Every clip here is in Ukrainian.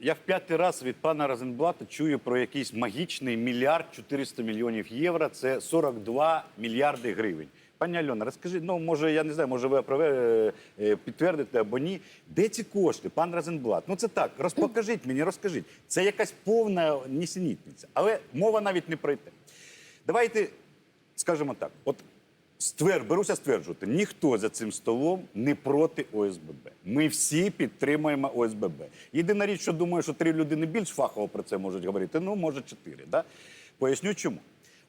Я в п'ятий раз від пана Розенблата чую про якийсь магічний мільярд 400 мільйонів євро. Це 42 мільярди гривень. Пані Альона, розкажіть, ну може, я не знаю, може ви е, підтвердите або ні. Де ці кошти, пан Розенблат? Ну це так, розпокажіть мені, розкажіть. Це якась повна нісенітниця. Але мова навіть не про те. Давайте скажемо так: от ствер, беруся стверджувати, ніхто за цим столом не проти ОСББ. Ми всі підтримуємо ОСББ. Єдина річ, що думаю, що три людини більш фахово про це можуть говорити, ну може чотири. Да? Поясню чому.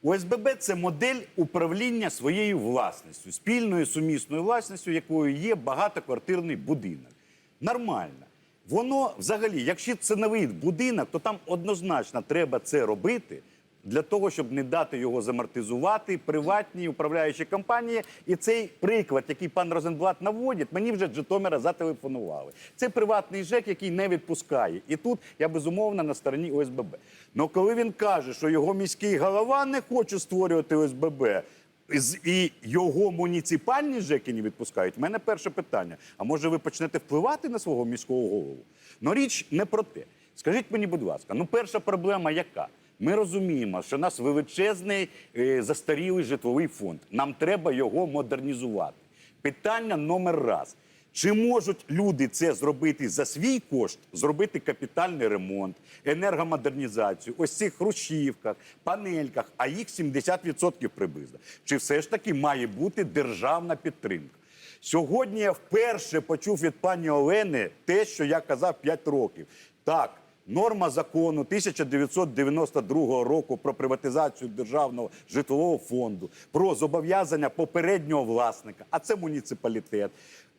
ОСББ це модель управління своєю власністю, спільною сумісною власністю, якою є багатоквартирний будинок. Нормально. Воно взагалі, якщо це новий будинок, то там однозначно треба це робити для того, щоб не дати його замортизувати приватній управляючій компанії. І цей приклад, який пан Розенблат наводить, мені вже з Житомира зателефонували. Це приватний ЖЕК, який не відпускає. І тут я безумовно на стороні ОСББ. Ну коли він каже, що його міський голова не хоче створювати ОСББ. І його муніципальні ЖЕКи не відпускають. У мене перше питання: а може ви почнете впливати на свого міського голову? Ну річ не про те. Скажіть мені, будь ласка, ну перша проблема яка? Ми розуміємо, що у нас величезний е, застарілий житловий фонд. Нам треба його модернізувати. Питання номер раз. Чи можуть люди це зробити за свій кошт, зробити капітальний ремонт, енергомодернізацію, ось цих хрущівках, панельках, а їх 70% приблизно? Чи все ж таки має бути державна підтримка? Сьогодні я вперше почув від пані Олени те, що я казав 5 років. Так, норма закону 1992 року про приватизацію державного житлового фонду, про зобов'язання попереднього власника, а це муніципалітет.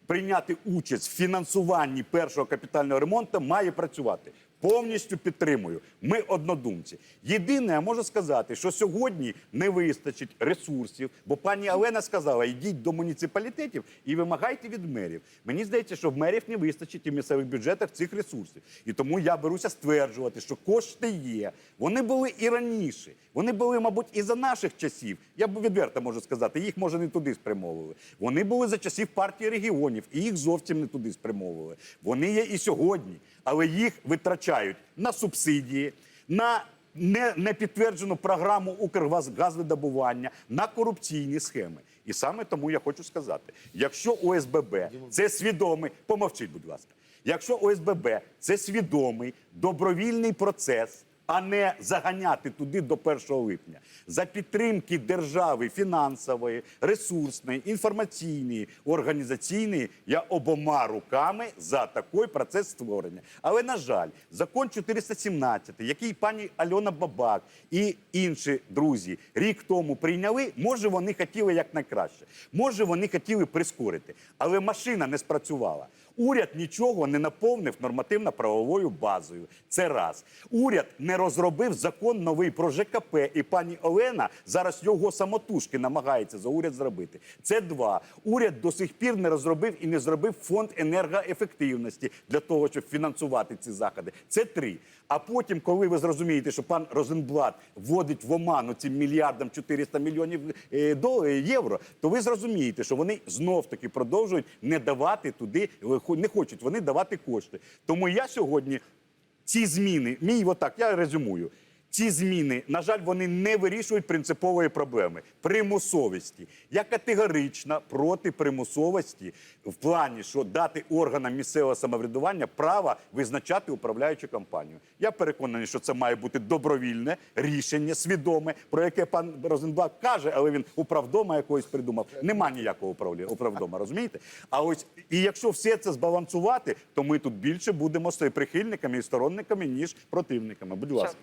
Прийняти участь в фінансуванні першого капітального ремонту має працювати. Повністю підтримую. Ми однодумці. Єдине, я можу сказати, що сьогодні не вистачить ресурсів, бо пані Олена сказала: йдіть до муніципалітетів і вимагайте від мерів. Мені здається, що в мерів не вистачить і в місцевих бюджетах цих ресурсів. І тому я беруся стверджувати, що кошти є. Вони були і раніше. Вони були, мабуть, і за наших часів. Я відверто можу сказати, їх може не туди спрямовували. Вони були за часів партії регіонів, і їх зовсім не туди спрямовували. Вони є і сьогодні, але їх витрачають на субсидії, на не, не підтверджену програму Укргазвидобування, на корупційні схеми. І саме тому я хочу сказати: якщо ОСББ це свідомий, помовчіть, будь ласка, якщо ОСББ це свідомий добровільний процес а не заганяти туди до 1 липня. За підтримки держави фінансової, ресурсної, інформаційної, організаційної, я обома руками за такий процес створення. Але на жаль, закон 417, який пані Альона Бабак і інші друзі рік тому прийняли, може вони хотіли якнайкраще, може вони хотіли прискорити, але машина не спрацювала. Уряд нічого не наповнив нормативно-правовою базою. Це раз. Уряд не розробив закон новий про ЖКП, і пані Олена зараз його самотужки намагається за уряд зробити. Це два. Уряд до сих пір не розробив і не зробив фонд енергоефективності для того, щоб фінансувати ці заходи. Це три. А потім, коли ви зрозумієте, що пан Розенблат вводить в оману цим мільярдам 400 мільйонів е, євро, то ви зрозумієте, що вони знов таки продовжують не давати туди, е, не хочуть вони давати кошти. Тому я сьогодні ці зміни, мій отак, я резюмую. Ці зміни, на жаль, вони не вирішують принципової проблеми примусовості. Я категорично проти примусовості в плані, що дати органам місцевого самоврядування право визначати управляючу компанію. Я переконаний, що це має бути добровільне рішення, свідоме, про яке пан Розенблат каже, але він управдома якогось придумав. Нема ніякого управдома, розумієте? А ось і якщо все це збалансувати, то ми тут більше будемо прихильниками і сторонниками, ніж противниками. Будь ласка.